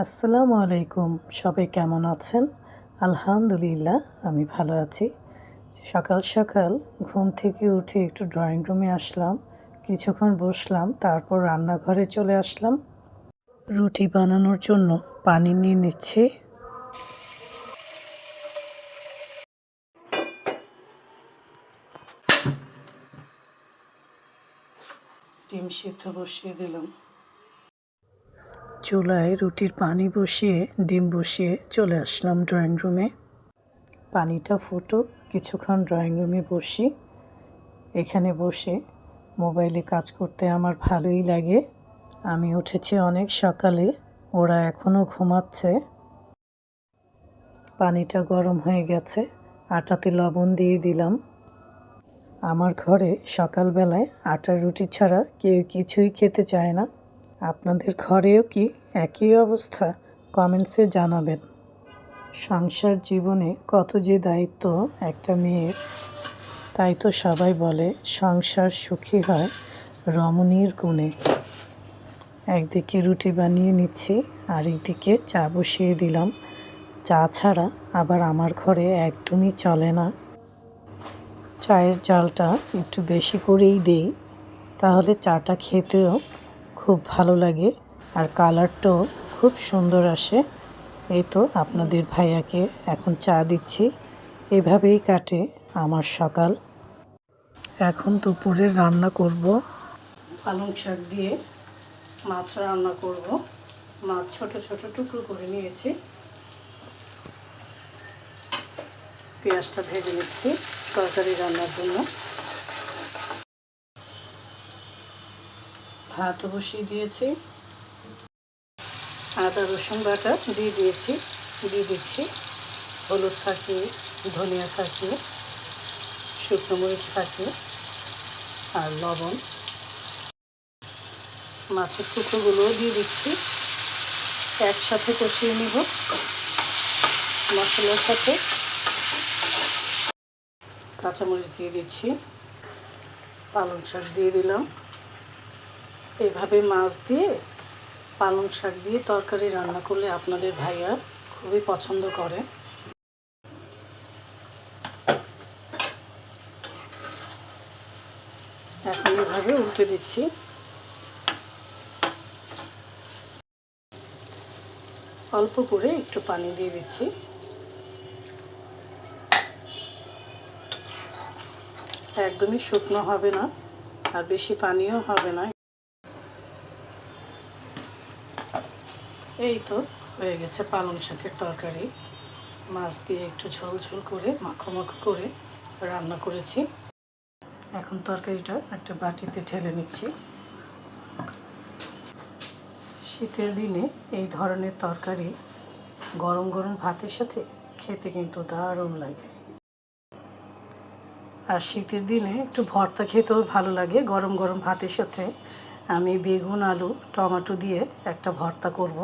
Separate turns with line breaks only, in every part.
আসসালামু আলাইকুম। সবাই কেমন আছেন? আলহামদুলিল্লাহ, আমি ভালো আছি। সকাল সকাল ঘুম থেকে উঠে একটু ড্রয়িং রুমে আসলাম, কিছুক্ষণ বসলাম, তারপর রান্নাঘরে চলে আসলাম। রুটি বানানোর জন্য পানি নিয়ে নিচ্ছি। ডিম সিদ্ধ বসিয়ে দিলাম। চুলায় রুটির পানি বসিয়ে, ডিম বসিয়ে চলে আসলাম ড্রয়িং রুমে পানিটা ফুটো কিছুক্ষণ ড্রয়িং রুমে বসি। এখানে বসে মোবাইলে কাজ করতে আমার ভালোই লাগে। আমি উঠেছি অনেক সকালে, ওরা এখনও ঘুমাচ্ছে। পানিটা গরম হয়ে গেছে, আটাতে লবণ দিয়ে দিলাম। আমার ঘরে সকালবেলায় আটার রুটি ছাড়া কেউ কিছুই খেতে চায় না। আপনাদের ঘরেও কি একই অবস্থা? কমেন্টসে জানাবেন। সংসার জীবনে কত যে দায়িত্ব একটা মেয়ের, তাই তো সবাই বলে সংসার সুখী হয় রমণীর গুণে। একদিকে রুটি বানিয়ে নিচ্ছি, আর একদিকে চা বসিয়ে দিলাম। চা ছাড়া আবার আমার ঘরে একদমই চলে না। চায়ের জালটা একটু বেশি করেই দিই, তাহলে চাটা খেতেও খুব ভালো লাগে আর কালারটাও খুব সুন্দর আসে। এই তো আপনাদের ভাইয়াকে এখন চা দিচ্ছি। এভাবেই কাটে আমার সকাল। এখন দুপুরে রান্না করব। পালং শাক দিয়ে মাছ রান্না করব। মাছ ছোট ছোট টুকরো করে নিয়েছি। পেঁয়াজটা ভেজে নিচ্ছি, তরকারি রান্নার জন্য। ভাতও বসিয়ে দিয়েছি। আদা, রসুন বাটা দিয়ে দিয়েছি। দিয়ে দিচ্ছি হলুদ থাকে ধনিয়া থাকে শুকনো মরিচ থাকে আর লবণ। মাছের টুকরোগুলোও দিয়ে দিচ্ছি। একসাথে কষিয়ে নিব মশলার সাথে। কাঁচামরিচ দিয়ে দিচ্ছি। পালং শাক দিয়ে দিলাম। এভাবে মাছ দিয়ে, পালং শাক দিয়ে তরকারি রান্না করলে আপনাদের ভাইয়া খুবই পছন্দ করে। এখন এভাবে উল্টে দিচ্ছি। অল্প করে একটু পানি দিয়ে দিচ্ছি। একদমই শুকনো হবে না, আর বেশি পানিও হবে না। এই তো, হয়ে গেছে পালং শাকের তরকারি। মাছ দিয়ে একটু ঝোল ঝোল করে, মাখো মাখো করে রান্না করেছি। এখন তরকারিটা একটা বাটিতে ঢেলে নিচ্ছি। শীতের দিনে এই ধরনের তরকারি গরম গরম ভাতের সাথে খেতে কিন্তু দারুণ লাগে। আর শীতের দিনে একটু ভর্তা খেতেও ভালো লাগে। গরম গরম ভাতের সাথে আমি বেগুন, আলু, টমেটো দিয়ে একটা ভর্তা করব।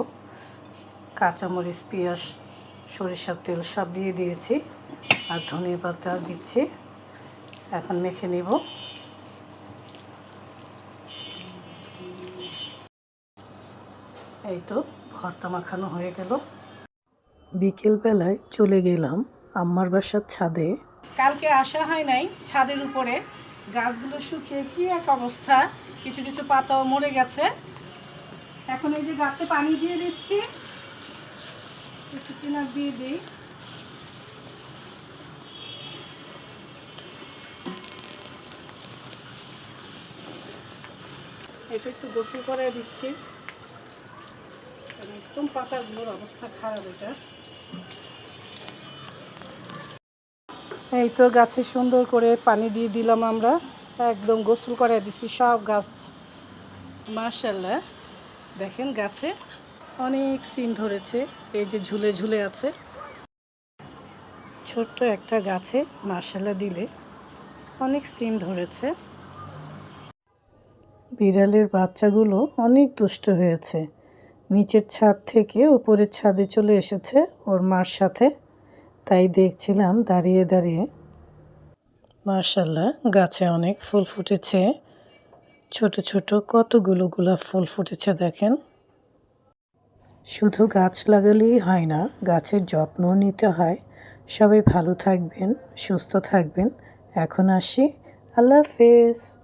কাঁচামরিচ, পেঁয়াজ, সরিষার তেল সব দিয়ে দিয়েছি আর ধনিয়া পাতা দিচ্ছি। এখন মেখে নিব। এই তো ভর্তা মাখানো হয়ে গেল। বিকেলবেলায় চলে গেলাম আম্মার বাসার ছাদে।
কালকে আসা হয় নাই ছাদের উপরে। গাছগুলো শুকিয়ে কি এক অবস্থা, কিছু কিছু পাতাও মরে গেছে। এখন এই যে গাছে পানি দিয়ে দিচ্ছি একটু কিনার দিয়ে দিই। এটা একটু গোসল করে দিচ্ছি। একদম পাতাগুলোর অবস্থা খারাপ এটা। এই তো গাছে সুন্দর করে পানি দিয়ে দিলাম আমরা। একদম গোসল করে দিছি সব গাছ। মার্শাল্লাহ দেখেন গাছে অনেক সিন ধরেছে, এই যে ঝুলে ঝুলে আছে। ছোট্ট একটা গাছে মার্শাল্লাহ দিলে অনেক সিন ধরেছে।
বিড়ালের বাচ্চাগুলো অনেক দুষ্ট হয়েছে। নিচের ছাদ থেকে উপরের ছাদে চলে এসেছে ওর মার সাথে। তাই দেখছিলাম দাঁড়িয়ে দাঁড়িয়ে। মার্শাল্লাহ গাছে অনেক ফুল ফুটেছে। ছোট ছোট কতগুলো গোলাপ ফুল ফুটেছে দেখেন। শুধু গাছ লাগালেই হয় না, গাছের যত্ন নিতে হয়। সবাই ভালো থাকবেন, সুস্থ থাকবেন। এখন আসি। আল্লাহ হাফেজ।